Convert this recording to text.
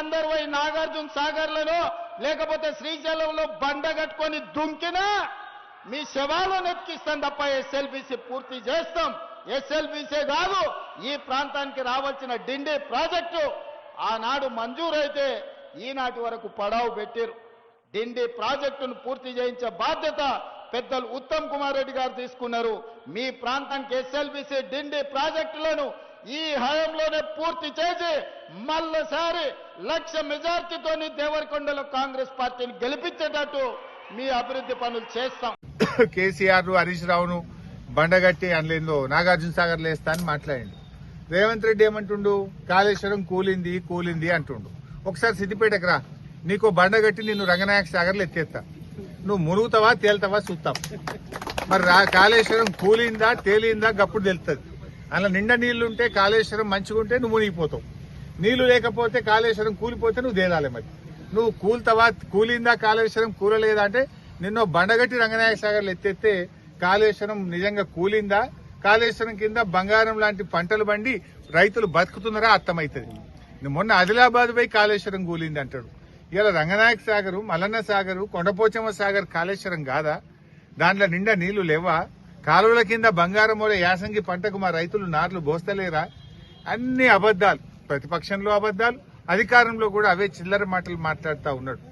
మీరందరూ పోయి నాగార్జున సాగర్లలో లేకపోతే శ్రీశైలంలో బండ కట్టుకొని దుంకినా మీ శవాలు ఎత్తిస్తాం తప్ప ఎస్ఎల్బీసీ పూర్తి చేస్తాం. ఎస్ఎల్బీసీ కాదు ఈ ప్రాంతానికి రావాల్సిన డిండి ప్రాజెక్టు. ఆనాడు మంజూరైతే ఈనాటి వరకు పడావు పెట్టారు. డిండి ప్రాజెక్టును పూర్తి చేయించే బాధ్యత పెద్దలు ఉత్తమ్ కుమార్ రెడ్డి గారు తీసుకున్నారు. మీ ప్రాంతానికి ఎస్ఎల్బీసీ డిండి ప్రాజెక్టులను ఈ హయాంలోనే పూర్తి చేసి మళ్ళసారి లక్ష మెజార్టీతోని దేవరకొండలో కాంగ్రెస్ పార్టీని గెలిపించేటట్టు మీ అభివృద్ధి పనులు చేస్తాం. కేసీఆర్ హరీష్ రావును బండగట్టి అనలేందో నాగార్జున సాగర్ లేస్తా అని మాట్లాడండి. రేవంత్ రెడ్డి ఏమంటుండు? కాళేశ్వరం కూలింది కూలింది అంటుండు. ఒకసారి సిద్దిపేటకు రా. నీకు బండగట్టి నిన్ను రంగనాయక సాగర్లో ఎత్తేస్తా. నువ్వు మునుగుతావా తేలుతావా చూస్తాం. మరి రా కాళేశ్వరం కూలిందా తేలిందా గప్పుడు తెలుస్తుంది అలా నిండా నీళ్ళుంటే కాళేశ్వరం మంచిగుంటే నువ్వు మునిగిపోతావు. నీళ్ళు లేకపోతే కాళేశ్వరం కూలిపోతే నువ్వు తేలాలి మరి. నువ్వు కూల్తావా? కూలిందా? కాళేశ్వరం కూలలేదా? అంటే నిన్నో బండగట్టి రంగనాయక సాగర్లు ఎత్తెత్తే కాళేశ్వరం నిజంగా కూలిందా? కాళేశ్వరం కింద బంగారం లాంటి పంటలు బండి రైతులు బతుకుతున్నారా? అర్థమవుతుంది. నువ్వు మొన్న ఆదిలాబాద్ పోయి కాళేశ్వరం కూలింది అంటాడు. ఇలా రంగనాయక సాగరు మలన్న సాగరు కొండపోచమ్మ సాగర్ కాళేశ్వరం కాదా? దాంట్లో నిండా నీళ్ళు లేవా? కాలువల కింద బంగారం మూల యాసంగి పంటకు మా రైతులు నార్లు బోస్తలేరా? అన్ని అబద్దాలు ప్రతిపక్షంలో అబద్దాలు అధికారంలో కూడా అవే చిల్లర మాటలు మాట్లాడుతూ ఉన్నాడు.